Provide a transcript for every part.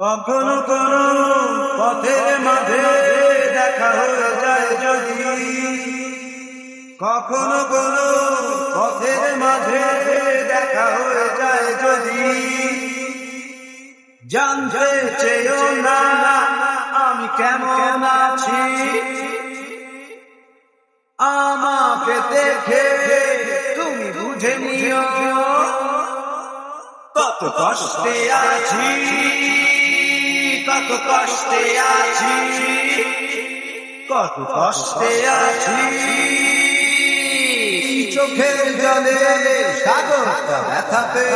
কখনো কোনো পথের মাঝে দেখা হয়ে যায় যদি। কখনো কোনো পথের মাঝে দেখা হয়ে যায় যদি। জানতে চেয়েও না, আমি কেমন আছি? আমাকে দেখে তুমি বুঝে নিও। কত কষ্টে আছি। কত কষ্টে আছি। কত কষ্টে আছি। চোখের জলে সাগরটা ব্যথাতে।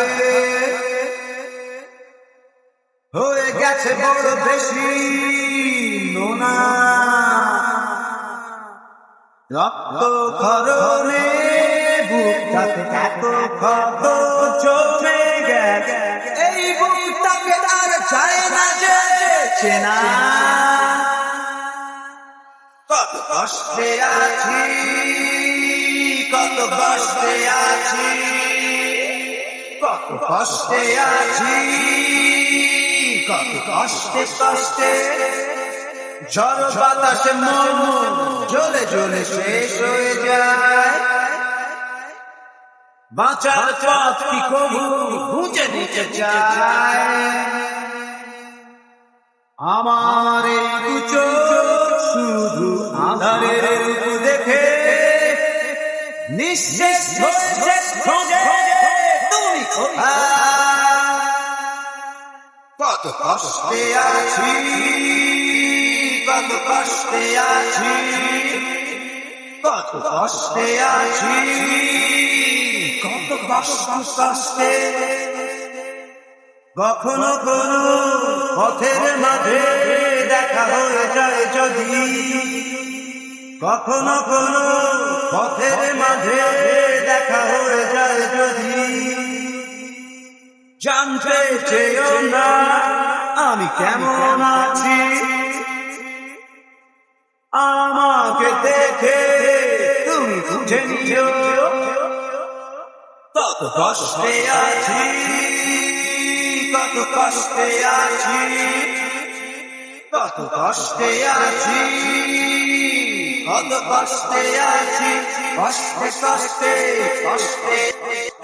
হয়ে গেছে বড় বেশি নোনা। রক্ত খরণে বুকটাতে এত ক্ষত। চেনা। কত কষ্টে আছি, কত কষ্টে আছি, কত কষ্টে আছি, কত কষ্টে কষ্টে। ঝড় বাতাসে মন জ্বলে জ্বলে শেষ হয়ে যায়। বাঁচার পথ কি কবু? খুঁজে নিতে চায়। আমার শুধু আধারের দেখে নিঃশেষ তুমি কত কষ্টে আছি, কত কষ্টে আছি, কত কষ্টে আছি, কত কষ্ট কষ্টে কখনো কোনো পথের মাঝে দেখা হয়ে যায় যদি। কখনো কোনো পথের মাঝে দেখা হয়ে যায় যদি। জানতে চেয়েও না আমি কেমন আছি। আমাকে দেখে তুমি বুঝে নিও। কত কষ্টে আছি। কষ্টে আছি কত কষ্টে আছি কত কষ্টে আছি কষ্টে কষ্টে কষ্টে